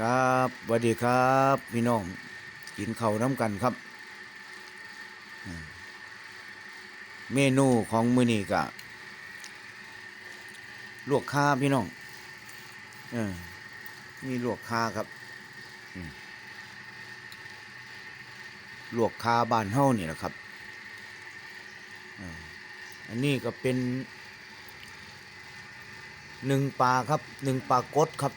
ครับสวัสดีครับพี่น้อง กินข้าวน้ำกันครับ เมนูของมื้อนี้ก็ลวกคาพี่น้องอมีลวกคาครับลวกคาบ้านเฮานี่แหละครับอันนี้ก็เป็นหนึ่งปลาครับหนึ่งปลากดครับ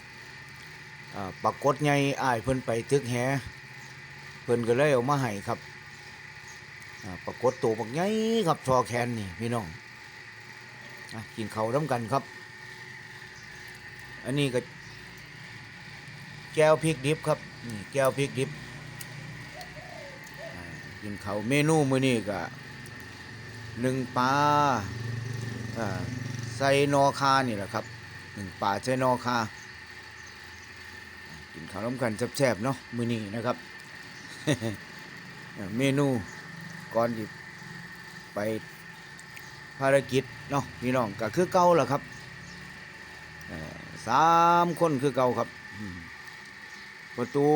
ปรากฏไงอ้ายเพิ่นไปตึกแหเพิ่นก็เลยเอามาให้ครับปรากฏตัวบักใหญ่ครับทอแขนนี่พี่น้องอกินเขาวน้ำกันครับ อันนี้ก็ แก้วพริกดิบครับนี่แก้วพริกดิบกินเขาเมนูมื้อนี้ก็หนึ่งปลาอ่าใส่นอคานี่แหละครับหนึ่งปลาใส่นอคา กินข้าวน้ำกันแซ่บๆเนาะมื้อนี้นะครับ เมนูก่อนที่ไปภารกิจเนาะพี่น้องก็คือเก่าแหละครับสามคนคือเก่าครับประตู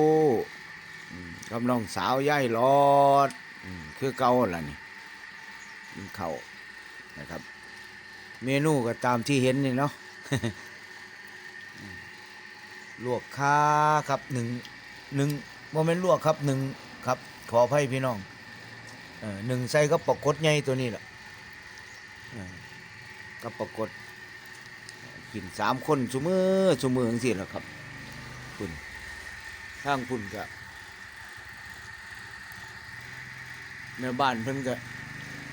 กับน้องสาวย่ายหลอดคือเก่าล่ะนี่กินข้าวนะครับ เมนูก็ตามที่เห็นนี่เนาะ ลวกคาครับหนึ่งหนึ่งโมเมนต์ลวกครับหนึ่งครับ ขออภัยพี่น้องเออหนึ่งใส่ก็ปรากฏใหญ่ตัวนี้แหละก็ปรากฏกินสามคนชุมือชุมือจังสิแหละครับคุณทางคุณก็ในบ้านเพิ่นก็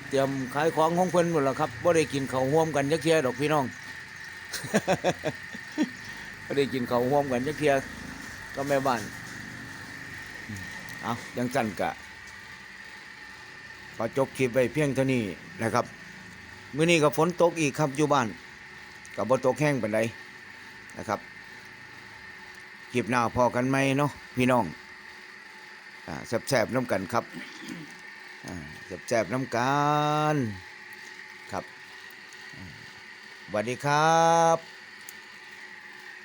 เตรียมขายของของเพิ่นหมดแล้วครับบ่ได้กินเขาวร่วมกันจักเทียดอกพี่น้อง ก็ได้กินข้าวห่วมกันจักเทียก็แม่บ้านเอายังสั้นกะขอจบคลิปไปเพียงเท่านี้นะครับมื้อนี้ก็ฝนตกอีกครับอยู่บ้านกับบ่ตกแห้งปานใดนะครับคลิปหน้าพอกันไหมเนาะพี่น้องอแซบๆน้ำกันครับแซบๆน้ำกันครับสวัสดีครับ